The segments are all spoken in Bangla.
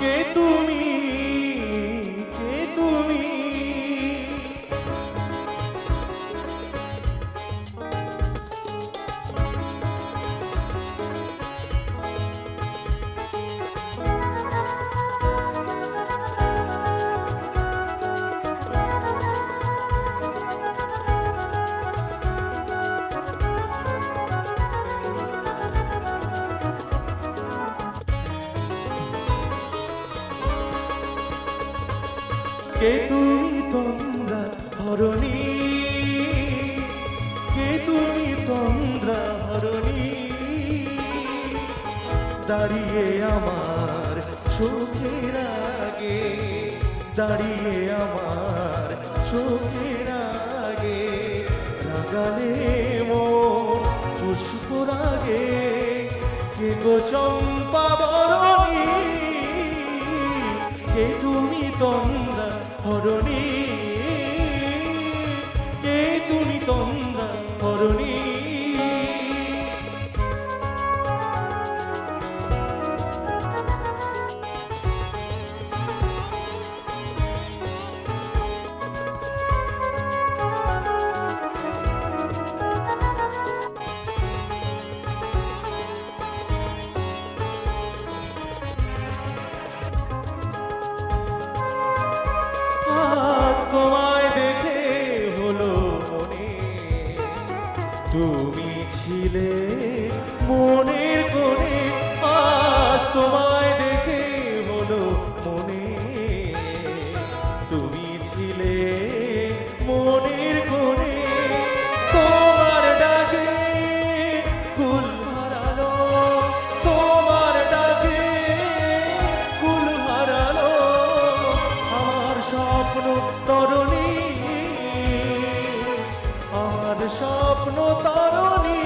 কে তুমি। কে তুমি তোমরা হরণী কে তুমি তোমরা হরণী দাঁড়িয়ে আমার চোখের আগে, দাঁড়িয়ে আমার চোখের আগে লাগালে মন পুষ্পরাগে কে গো চম্পা বরণী? কে তুমি তোমরা হরণী তুমি ছিলে মনের কোণে আজ তোমায় স্বপ্ন তরণী।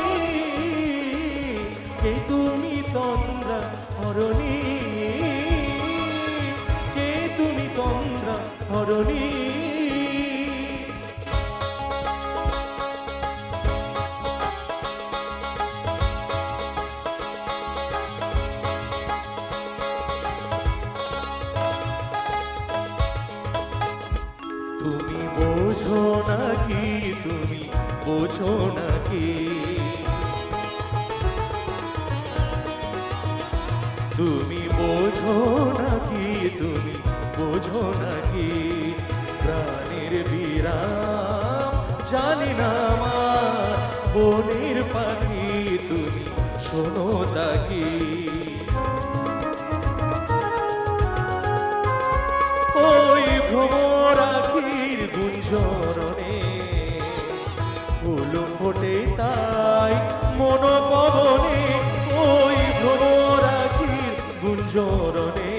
কে তুমি তন্দ্রা হরণী? কে তুমি তন্দ্রা হরণী? তুমি বোঝো নাকি তুমি বোঝো নাকি? তুমি বোঝো নাকি? তুমি বোঝো নাকি? প্রাণের বিরাম জানি না আমার। বনের পাখি, তুমি শোনো তাকি। ওই ভ্রমরাখির গুঞ্জরণে ফুল ফোটে তাই মন পবনে ওই ভ্রমরাখির গুঞ্জরণে।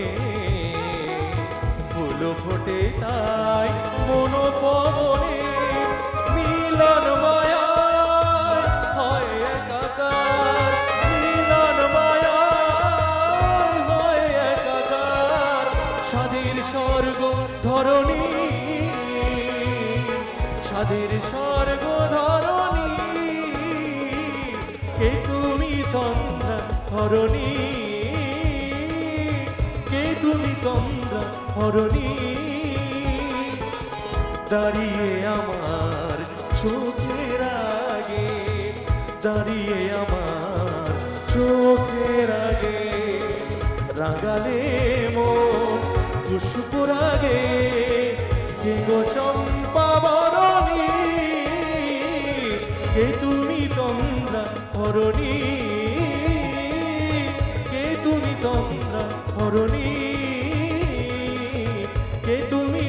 ফুল ফোটে তাই মন পবনে মিলন মায়া একাকার। মিলন মায়া একাকার। স্বাদের স্বর্গ ধরণী স্বাদের স্বর্গ ধরণী। কে তুমি তন্দ্রা হরণী? কে তুমি তন্দ্রা হরণী? দাঁড়িয়ে আমার চোখের আগে, দাঁড়িয়ে আমার চোখের আগে। রাগালে মন পুষ্পুর আগে কে গো চম্পা বরণী? কে তুমি হরণী কে তুমি তন্দ্রা হরণী তুমি